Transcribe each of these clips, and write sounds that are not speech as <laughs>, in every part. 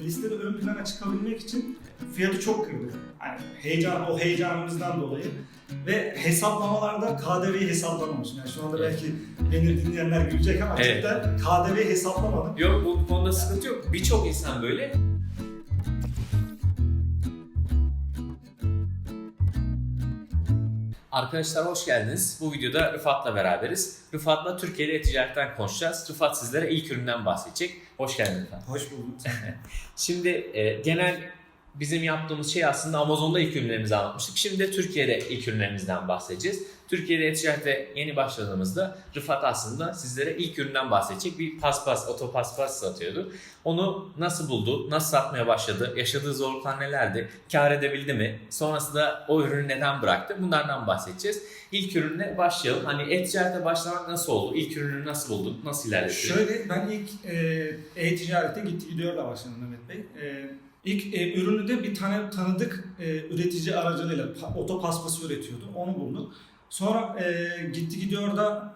Listede ön plana çıkabilmek için fiyatı çok kırdık. Yani heyecan, o heyecanımızdan dolayı. Ve hesaplamalarda KDV'yi hesaplamamışım. Yani şu anda belki beni dinleyenler gülecek ama Evet. cidden KDV'yi hesaplamadım. Yok bu konuda sıkıntı yok. Birçok insan böyle. Arkadaşlar hoş geldiniz. Bu videoda Rıfat'la beraberiz. Rıfat'la Türkiye'de e-ticaretten konuşacağız. Rıfat sizlere ilk üründen bahsedecek. Hoş geldin Rıfat. Hoş bulduk. <laughs> Şimdi e, genel bizim yaptığımız şey aslında Amazon'da ilk ürünlerimizi anlatmıştık. Şimdi de Türkiye'de ilk ürünlerimizden bahsedeceğiz. Türkiye'de e-ticarete yeni başladığımızda Rıfat aslında sizlere ilk üründen bahsedecek. Bir paspas, otopaspas satıyordu. Onu nasıl buldu, nasıl satmaya başladı, yaşadığı zorluklar nelerdi, kar edebildi mi, sonrasında o ürünü neden bıraktı bunlardan bahsedeceğiz. İlk ürünle başlayalım. Hani e-ticarete başlamak nasıl oldu? İlk ürünü nasıl buldun? Nasıl ilerledin? Şöyle ben ilk e, e-ticarete gitti gidiyor da başladım Mehmet Bey. E, ilk e, ürünü de bir tane tanıdık e, üretici aracılığıyla pa- otopaspası üretiyordu. Onu bulduk. Sonra e, gitti gidiyor da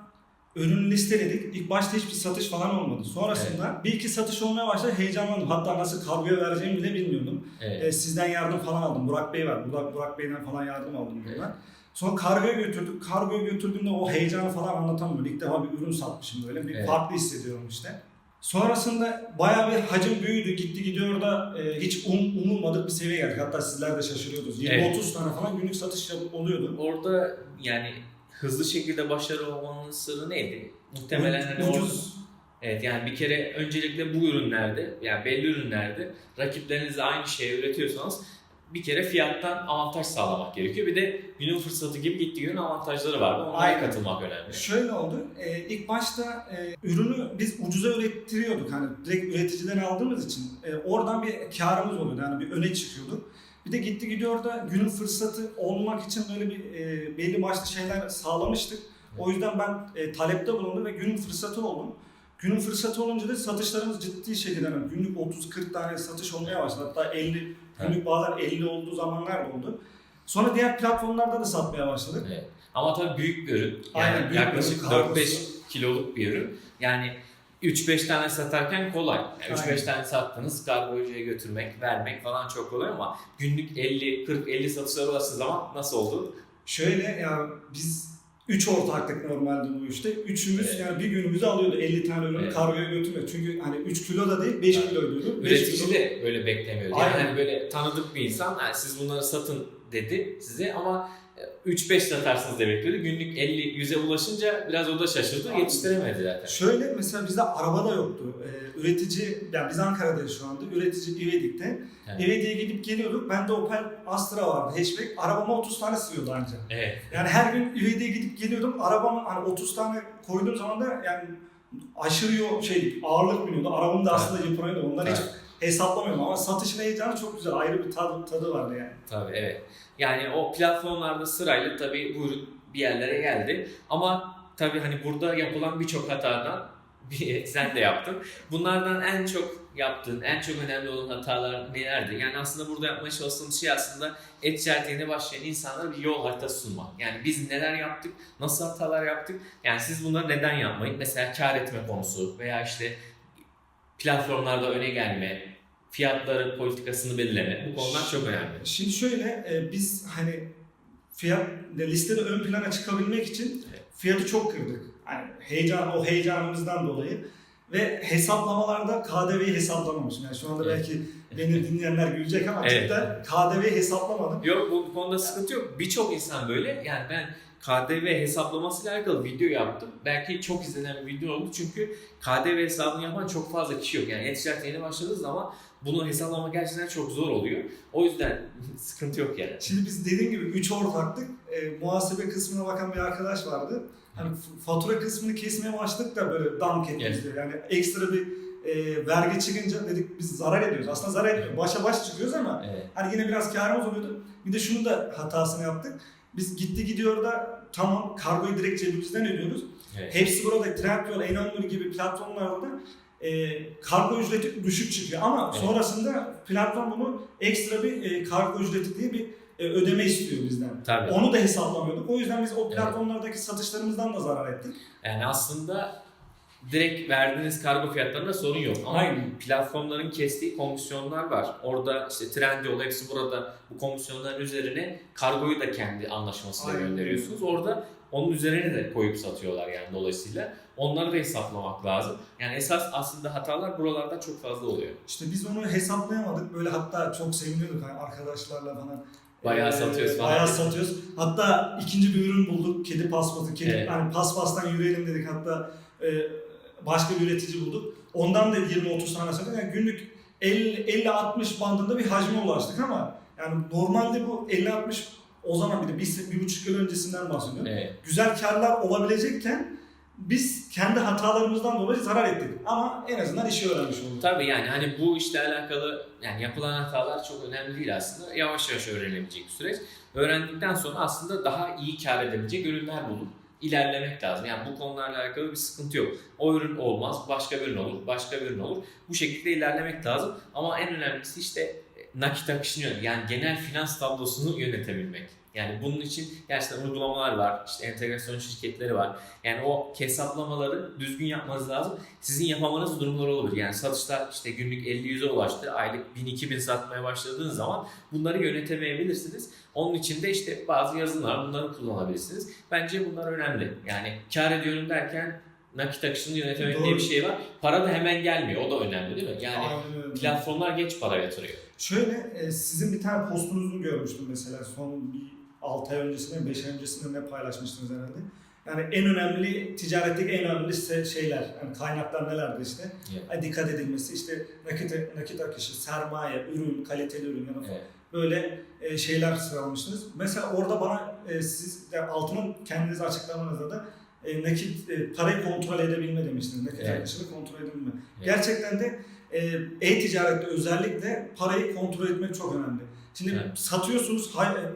ürünü listeledik. İlk başta hiçbir satış falan olmadı. Sonrasında bir iki satış olmaya başladı. Heyecanlandım. Hatta nasıl kargoya vereceğimi bile bilmiyordum. Evet. E, sizden yardım falan aldım. Burak Bey var. Burak, Burak Bey'den falan yardım aldım buradan. Sonra kargoya götürdük. Kargoya götürdüğümde o heyecanı falan anlatamıyorum. İlk defa bir ürün satmışım böyle. Bir Evet. farklı hissediyorum işte. Sonrasında bayağı bir hacim büyüdü. Gitti gidiyor da e, hiç um, umulmadık bir seviyeye geldik. Hatta sizler de şaşırıyordunuz. 20-30 Evet. tane falan günlük satış oluyordu. Orada yani hızlı şekilde başarılı olmanın sırrı neydi? Muhtemelen hani Ucuz. Evet yani bir kere öncelikle bu ürünlerde yani belli ürünlerde rakiplerinizle aynı şeyi üretiyorsanız bir kere fiyattan avantaj sağlamak gerekiyor. Bir de günün fırsatı gibi gitti günün avantajları vardı. Onlara Aynen. katılmak önemli. Şöyle oldu. E, ilk başta e, ürünü biz ucuza ürettiriyorduk. Hani direkt üreticiden aldığımız için e, oradan bir karımız oluyordu. Yani bir öne çıkıyorduk. Bir de gitti gidiyor da günün fırsatı olmak için böyle bir e, belli başlı şeyler sağlamıştık. O yüzden ben e, talepte bulundum ve günün fırsatı oldum. Günün fırsatı olunca da satışlarımız ciddi şekilde yani günlük 30-40 tane satış olmaya başladı. Hatta 50, günlük bazen 50 olduğu zamanlar da oldu. Sonra diğer platformlarda da satmaya başladık. Evet. Ama tabii büyük bir ürün. Yani Aynen, büyük yaklaşık ürün, 4-5 kargosu. kiloluk bir ürün. Yani 3-5 tane satarken kolay. Yani 3-5 Aynen. tane sattınız kargocuya götürmek, vermek falan çok kolay ama günlük 50, 40, 50 satışlar ulaştığı zaman nasıl oldu? Şöyle ya biz 3 ortaklık normalde bu işte. Üçümüz Evet. yani bir günümüzü alıyordu 50 tane ürün Evet. kargoya götürmek. Çünkü hani 3 kilo da değil 5 Evet. kilo ödüyordu. 5 Üretici kilo. de böyle beklemiyordu. Yani Aynen. hani böyle tanıdık bir insan yani siz bunları satın dedi size ama 3-5 satarsınız diye bekliyordu. Günlük 50-100'e ulaşınca biraz o da şaşırdı. Aynen. Yetiştiremedi zaten. Şöyle mesela bizde araba da yoktu. Ee, üretici, yani biz Ankara'dayız şu anda. Üretici İvedik'te. Evet. İvedik'e gidip geliyorduk. Bende Opel Astra vardı hatchback. Arabama 30 tane sığıyordu anca. Evet. Yani her gün İvedik'e gidip geliyordum. Arabama hani 30 tane koyduğum zaman da yani aşırı yo- şey ağırlık biniyordu. Arabam da aslında yıpranıyordu. Onları hiç Evet. Hesaplamıyorum ama satışın heyecanı çok güzel. Ayrı bir tadı, tadı vardı yani. Tabii evet. Yani o platformlarda sırayla tabii bu ürün bir yerlere geldi. Ama tabii hani burada yapılan birçok hatadan <laughs> sen de yaptın. Bunlardan en çok yaptığın, en çok önemli olan hatalar nelerdi? Yani aslında burada yapmaya çalıştığımız şey aslında e-ticarete yeni başlayan insanlara bir yol haritası sunmak. Yani biz neler yaptık, nasıl hatalar yaptık? Yani siz bunları neden yapmayın? Mesela kar etme konusu veya işte platformlarda öne gelme, fiyatları politikasını belirleme. Bu konular çok önemli. Şimdi şöyle e, biz hani fiyat listede ön plana çıkabilmek için fiyatı çok kırdık. Yani heyecan o heyecanımızdan dolayı ve hesaplamalarda KDV'yi hesaplamamışım. Yani şu anda belki beni <laughs> dinleyenler gülecek ama Evet. cidden KDV'yi hesaplamadım. Yok bu konuda sıkıntı yok. Birçok insan böyle. Yani ben KDV hesaplamasıyla alakalı video yaptım. Belki çok izlenen bir video oldu çünkü KDV hesabını yapan çok fazla kişi yok. Yani e-ticaret yeni başladığı zaman bunu hesaplama gerçekten çok zor oluyor. O yüzden <laughs> sıkıntı yok yani. Şimdi biz dediğim gibi 3 ortaktık. E, muhasebe kısmına bakan bir arkadaş vardı. Hani fatura kısmını kesmeye başladık da böyle dank etti Evet. Yani ekstra bir e, vergi çıkınca dedik biz zarar ediyoruz. Aslında zarar etmiyoruz. Başa baş çıkıyoruz ama Evet. Hani yine biraz karımız oluyordu. Bir de şunu da hatasını yaptık. Biz gitti gidiyor da tamam kargoyu direkt cebimizden ödüyoruz. Evet. Hepsi burada Trendyol, Enamur gibi platformlarda da e, kargo ücreti düşük çıkıyor. Ama Evet. sonrasında platform bunu ekstra bir e, kargo ücreti diye bir e, ödeme istiyor bizden. Tabii. Onu da hesaplamıyorduk. O yüzden biz o Evet. platformlardaki satışlarımızdan da zarar ettik. Yani aslında direkt verdiğiniz kargo fiyatlarında sorun yok. Ama Aynen. platformların kestiği komisyonlar var. Orada işte Trendyol hepsi burada bu komisyonların üzerine kargoyu da kendi anlaşmasıyla Aynen. gönderiyorsunuz. Orada onun üzerine de koyup satıyorlar yani dolayısıyla. Onları da hesaplamak lazım. Yani esas aslında hatalar buralarda çok fazla oluyor. İşte biz onu hesaplayamadık. Böyle hatta çok seviniyorduk hani arkadaşlarla falan. Bayağı satıyoruz falan. Bayağı satıyoruz. Hatta ikinci bir ürün bulduk. Kedi paspası. Kedi, Evet. hani paspastan yürüyelim dedik. Hatta e, başka bir üretici bulduk. Ondan da 20-30 tane sattık. Yani günlük 50-60 bandında bir hacme ulaştık ama yani normalde bu 50-60 o zaman bir de bir, bir buçuk yıl öncesinden bahsediyorum. Evet. Güzel karlar olabilecekken biz kendi hatalarımızdan dolayı zarar ettik. Ama en azından işi öğrenmiş olduk. Tabii yani hani bu işle alakalı yani yapılan hatalar çok önemli değil aslında. Yavaş yavaş öğrenebilecek bir süreç. Öğrendikten sonra aslında daha iyi kar edebilecek ürünler bulup ilerlemek lazım. Yani bu konularla alakalı bir sıkıntı yok. O ürün olmaz, başka bir ürün olur, başka bir ürün olur. Bu şekilde ilerlemek lazım. Ama en önemlisi işte e, nakit akışını yani genel finans tablosunu yönetebilmek. Yani bunun için gerçekten uygulamalar var, işte entegrasyon şirketleri var. Yani o hesaplamaları düzgün yapmanız lazım. Sizin yapamanız durumlar olabilir. Yani satışlar işte günlük 50-100'e ulaştı. Aylık 1000-2000 satmaya başladığınız zaman bunları yönetemeyebilirsiniz. Onun için de işte bazı yazılımlar bunları kullanabilirsiniz. Bence bunlar önemli. Yani kar ediyorum derken nakit akışını yönetemek Doğru. diye bir şey var. Para da hemen gelmiyor. O da önemli değil mi? Yani Aynen platformlar geç para yatırıyor. Şöyle e, sizin bir tane postunuzu görmüştüm mesela son bir 6 ay öncesinde 5 ay öncesinde ne paylaşmıştınız herhalde. Yani en önemli ticaretteki en önemli şeyler yani kaynaklar nelerdi işte. Ay, Dikkat edilmesi işte nakit nakit akışı, sermaye, ürün, kaliteli ürün yani Evet. böyle e, şeyler sıralamıştınız. Mesela orada bana e, siz de altının kendiniz açıklamanızda da e, nakit e, parayı kontrol edebilme demiştiniz. Nakit Evet. akışını kontrol edebilme. Evet. Gerçekten de e, e-ticarette özellikle parayı kontrol etmek çok önemli. Şimdi Evet. satıyorsunuz,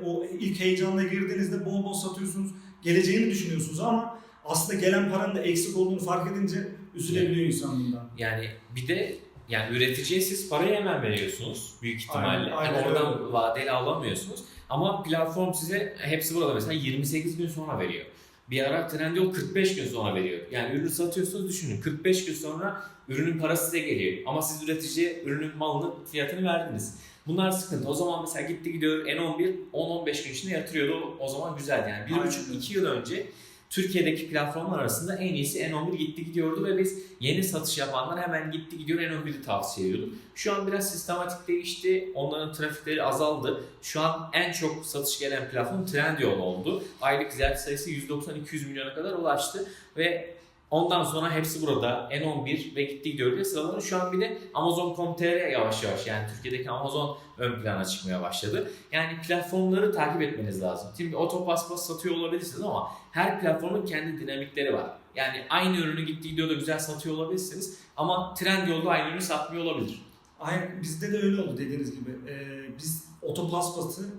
o ilk heyecanla girdiğinizde bol bol satıyorsunuz, geleceğini düşünüyorsunuz ama aslında gelen paranın da eksik olduğunu fark edince üzülebiliyor insan bundan. Yani bir de yani üreticiye siz parayı hemen veriyorsunuz büyük ihtimalle. Aynen, Yani aynen oradan öyle. vadeli alamıyorsunuz. Ama platform size hepsi burada mesela 28 gün sonra veriyor. Bir ara Trendyol 45 gün sonra veriyor. Yani ürünü satıyorsunuz düşünün 45 gün sonra ürünün parası size geliyor. Ama siz üreticiye ürünün malının fiyatını verdiniz. Bunlar sıkıntı. O zaman mesela gitti gidiyor N11 10-15 gün içinde yatırıyordu. O zaman güzel yani. Aynen. 1,5-2 yıl önce Türkiye'deki platformlar arasında en iyisi N11 gitti gidiyordu ve biz yeni satış yapanlar hemen gitti gidiyor N11'i tavsiye ediyorduk. Şu an biraz sistematik değişti. Onların trafikleri azaldı. Şu an en çok satış gelen platform Trendyol oldu. Aylık ziyaret sayısı 190-200 milyona kadar ulaştı ve Ondan sonra hepsi burada N11 ve gitti gidiyor diye sıralanıyor. Şu an bir de Amazon.com.tr yavaş yavaş yani Türkiye'deki Amazon ön plana çıkmaya başladı. Yani platformları takip etmeniz lazım. Şimdi otopaspas satıyor olabilirsiniz ama her platformun kendi dinamikleri var. Yani aynı ürünü gitti gidiyor da güzel satıyor olabilirsiniz ama Trendyol'da aynı ürünü satmıyor olabilir. Aynen bizde de öyle oldu dediğiniz gibi. Ee, biz otopaspası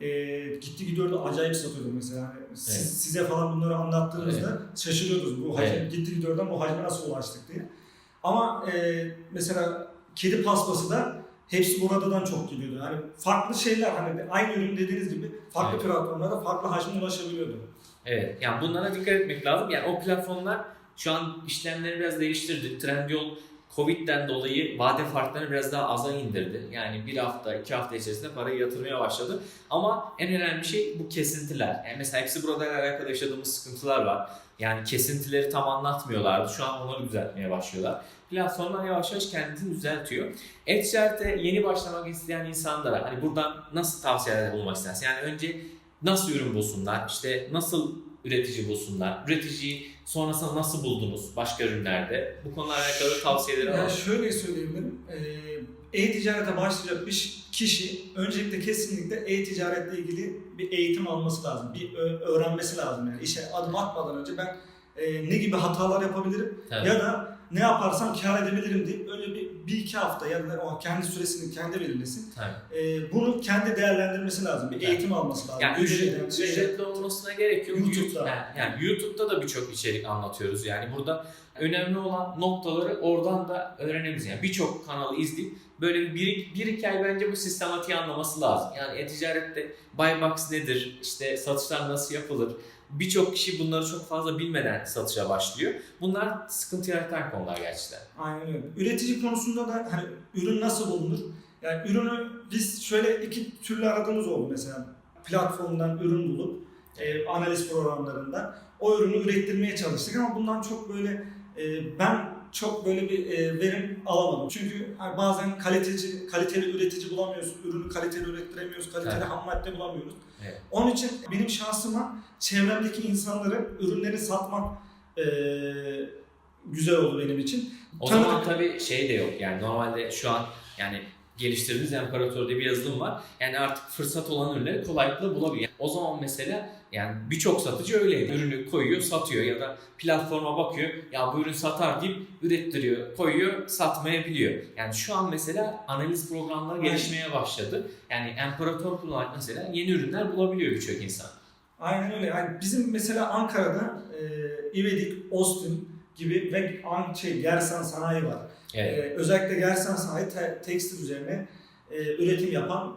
e, gitti gidiyordu acayip satıyordu mesela. Siz- Evet. Size falan bunları anlattığımızda şaşırıyordunuz bu hacim, Evet. gitti gidiyordan bu hacme nasıl ulaştık diye. Ama e, mesela kedi paspası da hepsi buradadan çok gidiyordu. Yani farklı şeyler hani aynı ürün dediğiniz gibi farklı Evet. platformlara farklı hacme ulaşabiliyordu. Evet, yani bunlara dikkat etmek lazım. Yani o platformlar şu an işlemleri biraz değiştirdi. Trendyol Covid'den dolayı vade farklarını biraz daha aza indirdi. Yani bir hafta, iki hafta içerisinde parayı yatırmaya başladı. Ama en önemli şey bu kesintiler. Yani mesela hepsi burada alakalı yaşadığımız sıkıntılar var. Yani kesintileri tam anlatmıyorlardı. Şu an onları düzeltmeye başlıyorlar. Platformlar yavaş yavaş kendini düzeltiyor. E-ticarete yeni başlamak isteyen insanlara hani buradan nasıl tavsiyelerde bulunmak istersin? Yani önce nasıl ürün bulsunlar, işte nasıl üretici bulsunlar, üreticiyi sonrasında nasıl buldunuz başka ürünlerde? Bu konularla alakalı tavsiyeleri alalım. şöyle söyleyebilirim. Ee, E-ticarete başlayacak bir kişi öncelikle kesinlikle e-ticaretle ilgili bir eğitim alması lazım. Bir öğrenmesi lazım yani. İşe adım atmadan önce ben e, ne gibi hatalar yapabilirim Tabii. ya da ne yaparsam kar edebilirim deyip öyle bir, bir iki hafta ya da o kendi süresini kendi belirlesin. Ee, bunu kendi değerlendirmesi lazım. Bir Evet. eğitim alması lazım. Yani ücret, Ücretli şeyler- ücretli olmasına gerek yok. YouTube'da. Yani, yani YouTube'da da birçok içerik anlatıyoruz. Yani burada Önemli olan noktaları oradan da öğrenebiliriz. Yani birçok kanalı izleyip böyle bir, bir, bir iki ay bence bu sistematiği anlaması lazım. Yani e-ticarette buy box nedir, işte satışlar nasıl yapılır, birçok kişi bunları çok fazla bilmeden satışa başlıyor. Bunlar sıkıntı yaratan konular gerçekten. Aynen öyle. Üretici konusunda da hani ürün nasıl bulunur? Yani ürünü biz şöyle iki türlü aradığımız oldu mesela. Platformdan ürün bulup e, analiz programlarında o ürünü ürettirmeye çalıştık ama bundan çok böyle e, ben çok böyle bir e, verim alamadım. Çünkü bazen kaliteci, kaliteli üretici bulamıyoruz, ürünü kaliteli ürettiremiyoruz, kaliteli Evet. ham madde bulamıyoruz. Evet. Onun için benim şansıma çevremdeki insanların ürünleri satmak e, güzel oldu benim için. O Tabii. zaman tabii şey de yok yani normalde şu an yani geliştirdiğimiz imparator diye bir yazılım var. Yani artık fırsat olan ürünleri kolaylıkla bulabiliyor. O zaman mesela yani birçok satıcı öyleydi. Ürünü koyuyor, satıyor ya da platforma bakıyor. Ya bu ürün satar deyip ürettiriyor, koyuyor, satmayabiliyor. Yani şu an mesela analiz programları gelişmeye başladı. Yani imparator kullanarak mesela yeni ürünler bulabiliyor birçok insan. Aynen öyle. Yani bizim mesela Ankara'da e, İvedik, Austin gibi ve An şey, Gersan Sanayi var. Evet. E, özellikle Gersan Sanayi te- tekstil üzerine e, üretim yapan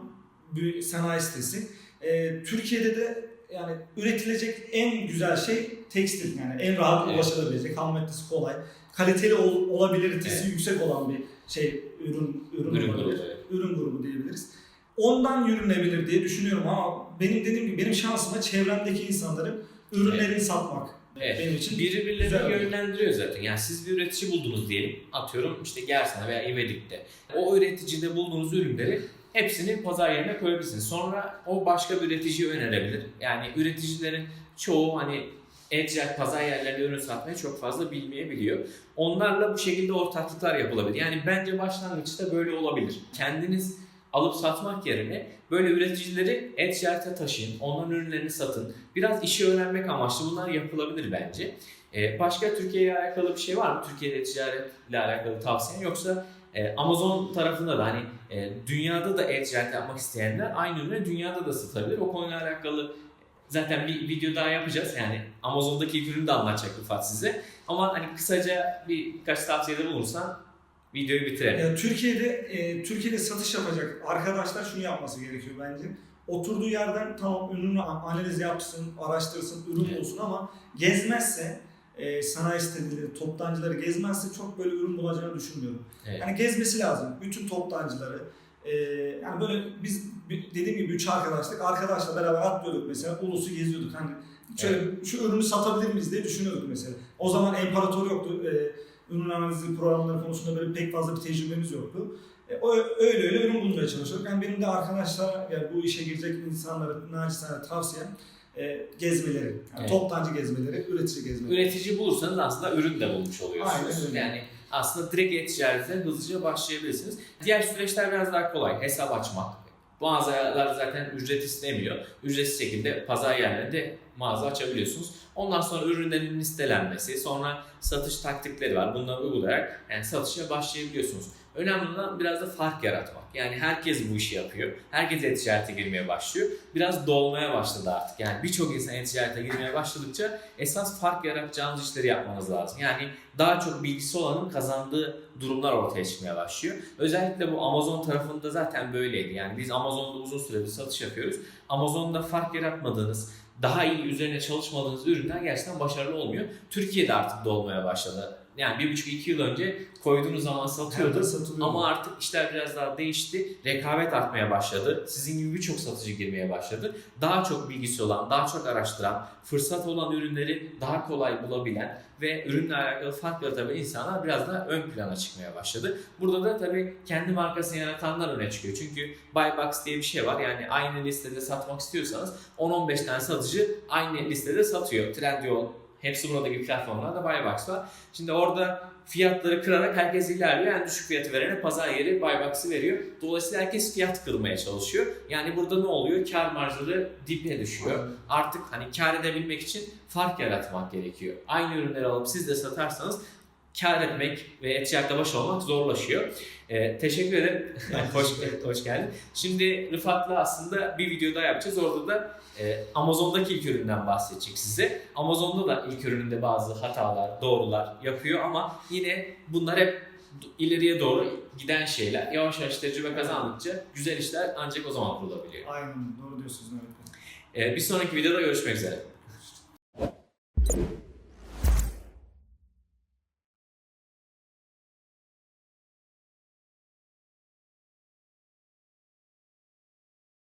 bir sanayi sitesi. E, Türkiye'de de yani üretilecek en güzel şey tekstil yani en rahat Evet. ulaşılabilecek, ham maddesi kolay, kaliteli ol, olabilitesi Evet. yüksek olan bir şey ürün ürün, Ürün grubu. evet. ürün grubu diyebiliriz. Ondan yürünebilir diye düşünüyorum ama benim dediğim gibi benim şansıma çevremdeki insanların ürünlerini satmak Evet. benim için Birbirlerini oldu. yönlendiriyor zaten. Yani siz bir üretici buldunuz diyelim. Atıyorum işte Gersen'e veya İvedik'te. O üreticide bulduğunuz ürünleri hepsini pazar yerine koyabilirsiniz. Sonra o başka bir üreticiye önerebilir. Yani üreticilerin çoğu hani e-ticaret pazar yerlerinde ürün satmayı çok fazla bilmeyebiliyor. Onlarla bu şekilde ortaklıklar yapılabilir. Yani bence başlangıçta böyle olabilir. Kendiniz alıp satmak yerine böyle üreticileri e-ticarete taşıyın, onların ürünlerini satın. Biraz işi öğrenmek amaçlı bunlar yapılabilir bence. Ee, başka Türkiye ile alakalı bir şey var mı? Türkiye'de ticaretle alakalı tavsiyen yoksa e, Amazon tarafında da hani e, dünyada da e-ticaret yapmak isteyenler aynı ürünü dünyada da satabilir. O konuyla alakalı zaten bir video daha yapacağız. Yani Amazon'daki ilk ürünü de anlatacak Rıfat size. Ama hani kısaca birkaç tavsiyede bulursan videoyu bitirelim. Yani Türkiye'de e, Türkiye'de satış yapacak arkadaşlar şunu yapması gerekiyor bence. Oturduğu yerden tamam ürünü analiz yapsın, araştırsın, ürün Evet. bulsun ama gezmezse e, sanayi siteleri, toptancıları gezmezse çok böyle ürün bulacağını düşünmüyorum. Evet. Yani gezmesi lazım. Bütün toptancıları. e, yani böyle biz dediğim gibi üç arkadaşlık. Arkadaşla beraber atlıyorduk mesela. Ulusu geziyorduk. Hani şöyle şu ürünü satabilir miyiz diye düşünüyorduk mesela. O zaman imparator yoktu. E, ürün analizi programları konusunda böyle pek fazla bir tecrübemiz yoktu. E, o, öyle öyle ürün bulmaya çalışıyorduk. Yani benim de arkadaşlara yani bu işe girecek insanlara naçizane tavsiyem e, gezmeleri. Yani Evet. Toptancı gezmeleri, üretici gezmeleri. Üretici bulursanız aslında ürün de bulmuş oluyorsunuz. Aynen öyle. Yani aslında direkt e-ticarete hızlıca başlayabilirsiniz. Diğer süreçler biraz daha kolay. Hesap açmak. Mağazalar zaten ücret istemiyor. Ücretsiz şekilde pazar yerlerinde mağaza açabiliyorsunuz. Ondan sonra ürünlerin listelenmesi, sonra satış taktikleri var. Bunları uygulayarak yani satışa başlayabiliyorsunuz. Önemli olan biraz da fark yaratmak. Yani herkes bu işi yapıyor. Herkes e-ticarete girmeye başlıyor. Biraz dolmaya başladı artık. Yani birçok insan e-ticarete girmeye başladıkça esas fark yaratacağınız işleri yapmanız lazım. Yani daha çok bilgisi olanın kazandığı durumlar ortaya çıkmaya başlıyor. Özellikle bu Amazon tarafında zaten böyleydi. Yani biz Amazon'da uzun süredir satış yapıyoruz. Amazon'da fark yaratmadığınız, daha iyi üzerine çalışmadığınız ürünler gerçekten başarılı olmuyor. Türkiye'de artık dolmaya başladı. Yani bir buçuk iki yıl önce koyduğunuz zaman satıyordu. Ama artık işler biraz daha değişti. Rekabet artmaya başladı. Sizin gibi birçok satıcı girmeye başladı. Daha çok bilgisi olan, daha çok araştıran, fırsat olan ürünleri daha kolay bulabilen ve ürünle alakalı fark yaratabilen insanlar biraz daha ön plana çıkmaya başladı. Burada da tabii kendi markasını yaratanlar öne çıkıyor. Çünkü buy box diye bir şey var. Yani aynı listede satmak istiyorsanız 10-15 tane satıcı aynı listede satıyor. Trendyol, hepsi buradaki platformlarda buy box var. Şimdi orada fiyatları kırarak herkes ilerliyor. Yani düşük fiyatı verene pazar yeri buy box'ı veriyor. Dolayısıyla herkes fiyat kırmaya çalışıyor. Yani burada ne oluyor? Kar marjları dibe düşüyor. Artık hani kar edebilmek için fark yaratmak gerekiyor. Aynı ürünleri alıp siz de satarsanız kar etmek ve ticarette baş olmak zorlaşıyor. Ee, teşekkür ederim. <laughs> hoş, hoş geldin. Şimdi Rıfat'la aslında bir video daha yapacağız. Orada da e, Amazon'daki ilk üründen bahsedecek size. Amazon'da da ilk ürününde bazı hatalar, doğrular yapıyor ama yine bunlar hep ileriye doğru giden şeyler. Yavaş yavaş tecrübe kazandıkça güzel işler ancak o zaman kurulabiliyor. Aynen doğru diyorsunuz öğretmenim. Ee, bir sonraki videoda görüşmek üzere.